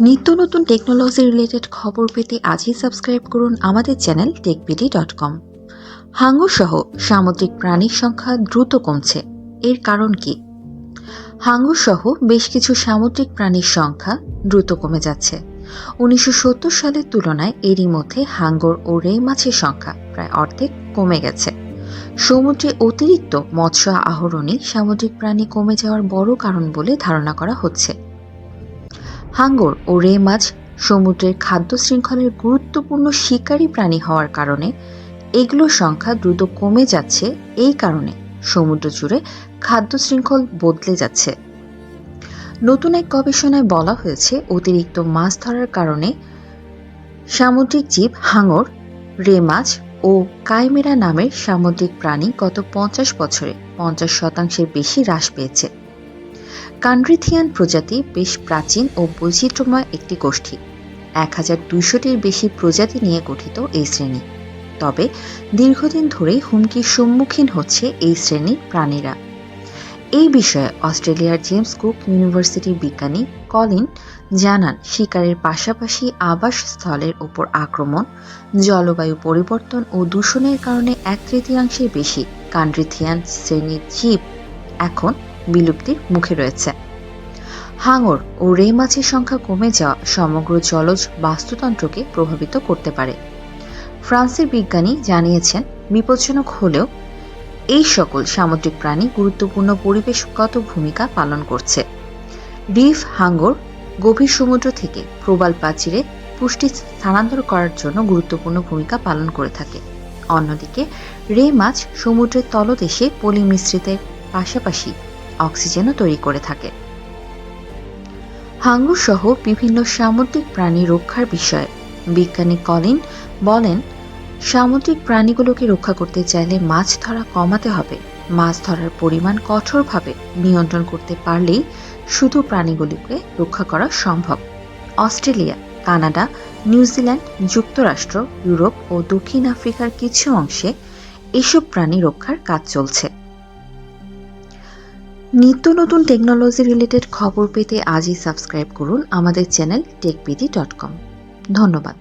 নিত্য নতুন technology related খবর পেতে আজই সাবস্ক্রাইব করুন আমাদের চ্যানেল টেকবিডি ডট কম হাঙ্গর সহ সামুদ্রিক প্রাণীর সংখ্যা দ্রুত কমছে। এর কারণ কি? হাঙ্গর সহ বেশ কিছু সামুদ্রিক প্রাণীর সংখ্যা দ্রুত কমে যাচ্ছে। উনিশশো সত্তর সালের তুলনায় এরই মধ্যে হাঙ্গর ও রে মাছের সংখ্যা প্রায় অর্ধেক কমে গেছে। সমুদ্রে অতিরিক্ত মৎস্য আহরণই সামুদ্রিক প্রাণী কমে যাওয়ার বড় কারণ বলে ধারণা করা হচ্ছে। হাঙ্গর ও রে মাছ সমুদ্রের খাদ্য শৃঙ্খলের গুরুত্বপূর্ণ শিকারী প্রাণী হওয়ার কারণে এগুলোর সংখ্যা দ্রুত কমে যাচ্ছে। এই কারণে সমুদ্র জুড়ে খাদ্য শৃঙ্খল বদলে যাচ্ছে। নতুন এক গবেষণায় বলা হয়েছে, অতিরিক্ত মাছ ধরার কারণে সামুদ্রিক জীব হাঙর রে মাছ ও কাইমেরা নামের সামুদ্রিক প্রাণী গত পঞ্চাশ বছরে পঞ্চাশ শতাংশের বেশি হ্রাস পেয়েছে। কান্ড্রিথিয়ান প্রজাতি বেশ প্রাচীন ও বৈচিত্র্যময় একটি গোষ্ঠী। এক হাজার দুইশোটির বেশি প্রজাতি নিয়ে গঠিত এই শ্রেণি। তবে দীর্ঘদিন ধরেই হুমকির সম্মুখীন হচ্ছে এই শ্রেণির প্রাণীরা। এই বিষয়ে অস্ট্রেলিয়ার জেমস কুক ইউনিভার্সিটির বিজ্ঞানী কলিন জানান, শিকারের পাশাপাশি আবাসস্থলের উপর আক্রমণ, জলবায়ু পরিবর্তন ও দূষণের কারণে এক তৃতীয়াংশের বেশি কান্ড্রিথিয়ান শ্রেণির জীব এখন বিলুপ্তির মুখে রয়েছে। হাঙর ও রে মাছের সংখ্যা কমে যাওয়া সমগ্র জলজ বাস্তুতন্ত্রকে প্রভাবিত করতে পারে। ফ্রান্সের বিজ্ঞানী জানিয়েছেন, বিপজ্জনক হলেও এই সকল সামুদ্রিক প্রাণী গুরুত্বপূর্ণ পরিবেশগত ভূমিকা পালন করছে। রিফ হাঙ্গর গভীর সমুদ্র থেকে প্রবাল প্রাচীরে পুষ্টি স্থানান্তর করার জন্য গুরুত্বপূর্ণ ভূমিকা পালন করে থাকে। অন্যদিকে রে মাছ সমুদ্রের তলদেশে পলি মিশ্রিতের পাশাপাশি অক্সিজেনও তৈরি করে থাকে। হাঙ্গুর সহ বিভিন্ন সামুদ্রিক প্রাণী রক্ষার বিষয়ে বিজ্ঞানী কলিন বলেন, সামুদ্রিক প্রাণীগুলোকে রক্ষা করতে চাইলে মাছ ধরা কমাতে হবে। মাছ ধরার পরিমাণ কঠোরভাবে নিয়ন্ত্রণ করতে পারলেই শুধু প্রাণীগুলিকে রক্ষা করা সম্ভব। অস্ট্রেলিয়া, কানাডা নিউজিল্যান্ড যুক্তরাষ্ট্র, ইউরোপ ও দক্ষিণ আফ্রিকার কিছু অংশে এসব প্রাণী রক্ষার কাজ চলছে। নিত্য নতুন টেকনোলজি রিলেটেড খবর পেতে আজই সাবস্ক্রাইব করুন আমাদের চ্যানেল টেকবিডি ডট কম ধন্যবাদ।